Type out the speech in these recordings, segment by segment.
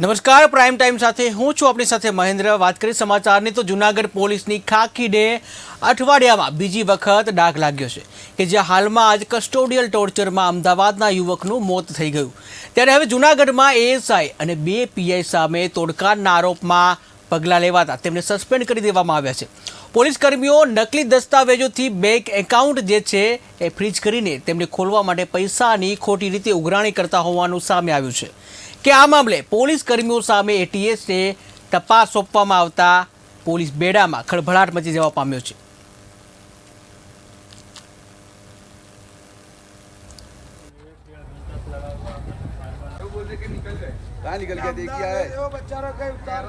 નમસ્કાર, prime time સાથે હું છું આપણી સાથે મહેન્દ્ર. વાત કરી સમાચારની તો જુનાગઢ પોલીસની ખાખીને અઠવાડિયામાં બીજી વખત ડાઘ લાગ્યો છે કે જ્યાં હાલમાં આજ કસ્ટોડિયલ ટોર્ચરમાં અમદાવાદના યુવકનું મોત થઈ ગયું. ત્યારે હવે જુનાગઢમાં એએસઆઈ અને બે પીઆઈ સામે તોડકારના આરોપમાં પગલાં લેવાતા તેમને સસ્પેન્ડ કરી દેવામાં આવ્યા છે. પોલીસ કર્મીઓ નકલી દસ્તાવેજોથી બેંક એકાઉન્ટ જે છે એ ફ્રીજ કરીને તેમને ખોલવા માટે પૈસાની ખોટી રીતે ઉઘરાણી કરતા હોવાનું સામે આવ્યું છે. કે આ મામલે પોલીસ કર્મીઓ સામે એટીએસને તપાસ સોંપવામાં આવતા પોલીસ બેડામાં ખળભળાટ મચી જવા પામ્યો છે कहाँ निकल गया देखिए आया वो बच्चा रहा कहीं उतार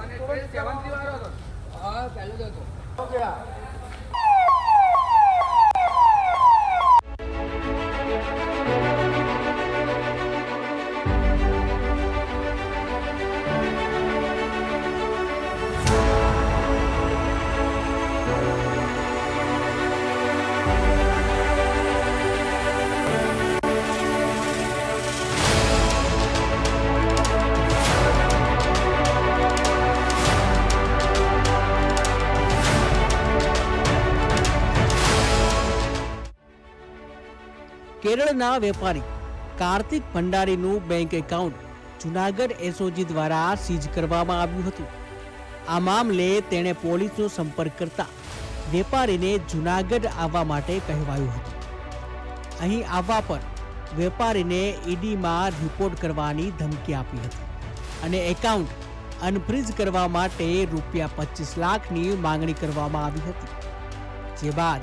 કેરળના વેપારી કાર્તિક ભંડારીનું બેંક એકાઉન્ટ જુનાગઢ એસઓજી દ્વારા સીઝ કરવામાં આવ્યું હતું. આ મામલે તેણે પોલીસનો સંપર્ક કરતા વેપારીને જુનાગઢ આવવા માટે કહેવાયું હતું. અહીં આવવા પર વેપારીને ઈડીમાં રિપોર્ટ કરવાની ધમકી આપી હતી અને એકાઉન્ટ અનફ્રીઝ કરવા માટે રૂપિયા પચીસ લાખની માંગણી કરવામાં આવી હતી. જે બાદ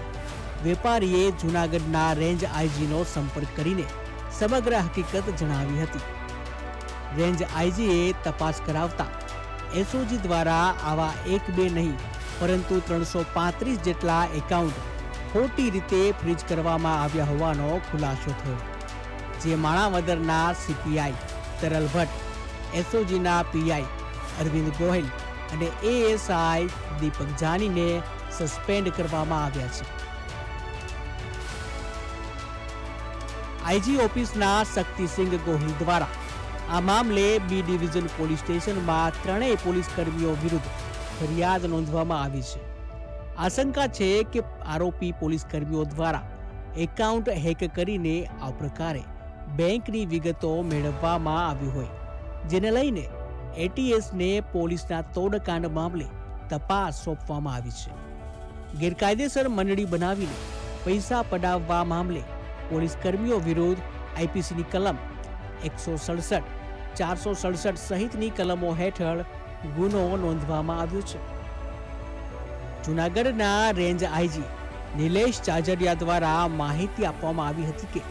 વેપારીએ જૂનાગઢના રેન્જ આઈજીનો સંપર્ક કરીને સમગ્ર હકીકત જણાવી હતી. રેન્જ આઈજીએ તપાસ કરાવતા એસઓજી દ્વારા આવા એક બે નહીં, પરંતુ ત્રણસો પાંત્રીસ જેટલા એકાઉન્ટ ખોટી રીતે ફ્રીજ કરવામાં આવ્યા હોવાનો ખુલાસો થયો. જે માણાવદરના સીપીઆઈ તરલ ભટ્ટ, એસઓજીના પીઆઈ અરવિંદ ગોહિલ અને એએસઆઈ દીપક જાનીને સસ્પેન્ડ કરવામાં આવ્યા છે. આઈજી ઓફિસના શક્તિસિંહ ગોહિલ દ્વારા. આ મામલે બી ડિવિઝન પોલીસ સ્ટેશનમાં ત્રણેય પોલીસ કર્મીઓ વિરુદ્ધ ફરિયાદ નોંધવામાં આવી છે. આશંકા છે કે આરોપી પોલીસ કર્મીઓ દ્વારા એકાઉન્ટ હેક કરીને આ પ્રકારે બેંકની વિગતો મેળવવામાં આવી હોય. જેને લઈને એટીએસને પોલીસના તોડકાંડ મામલે તપાસ સોંપવામાં આવી છે. ગેરકાયદેસર મંડળી બનાવીને પૈસા પડાવવા મામલે પોલીસ કર્મીઓ વિરુદ્ધ આઈપીસીની કલમ એકસો સડસઠ, ચારસો સડસઠ સહિતની કલમો હેઠળ ગુનો નોંધવામાં આવ્યો છે. જુનાગઢના રેન્જ આઈજી નિલેશ ચાજરિયા દ્વારા માહિતી આપવામાં આવી હતી કે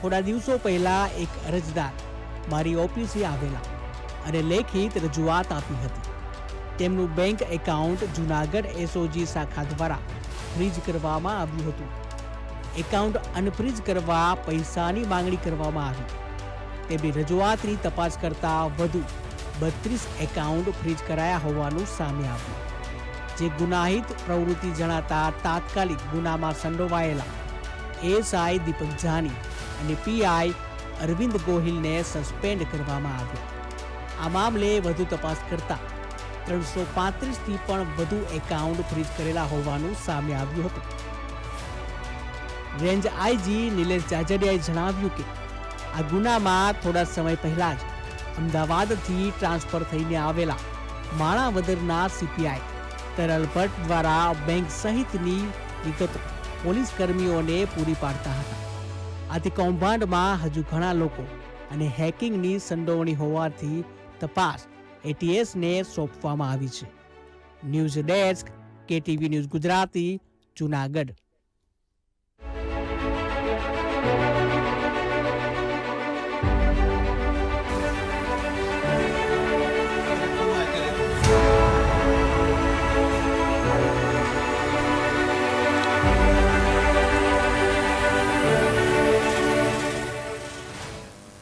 થોડા દિવસો પહેલા એક અરજદાર મારી ઓફિસે આવેલા અને લેખિત રજૂઆત આપી હતી. તેમનું બેંક એકાઉન્ટ જુનાગઢ એસઓજી શાખા દ્વારા ફ્રીજ કરવામાં આવ્યું હતું. એકાઉન્ટ અનફ્રીઝ કરવા પૈસાની માંગણી કરવામાં આવી. તેમની રજૂઆતની તપાસ કરતાં વધુ બત્રીસ એકાઉન્ટ ફ્રીજ કરાયા હોવાનું સામે આવ્યું. જે ગુનાહિત પ્રવૃત્તિ જણાતા તાત્કાલિક ગુનામાં સંડોવાયેલા એસઆઈ દીપક જાની અને પીઆઈ અરવિંદ ગોહિલને સસ્પેન્ડ કરવામાં આવ્યા. આ મામલે વધુ તપાસ કરતા ત્રણસો પાંત્રીસથી પણ વધુ એકાઉન્ટ ફ્રીજ કરેલા હોવાનું સામે આવ્યું હતું. રેન્જ આઈજી નિલેશ જાજડિયાએ જણાવ્યું કે આ ગુનામાં થોડા સમય પહેલા જ અમદાવાદથી ટ્રાન્સફર થઈને આવેલા માણાવદરના સીપીઆઈ તરલ ભટ્ટ દ્વારા બેંક સહિતની વિગતો પોલીસ કર્મીઓને પૂરી પાડતા હતા. આથી કૌભાંડમાં હજુ ઘણા લોકો અને હેકિંગની સંડોવણી હોવાથી તપાસ એટીએસને સોંપવામાં આવી છે. News desk KTV news Gujarati, Junagadh.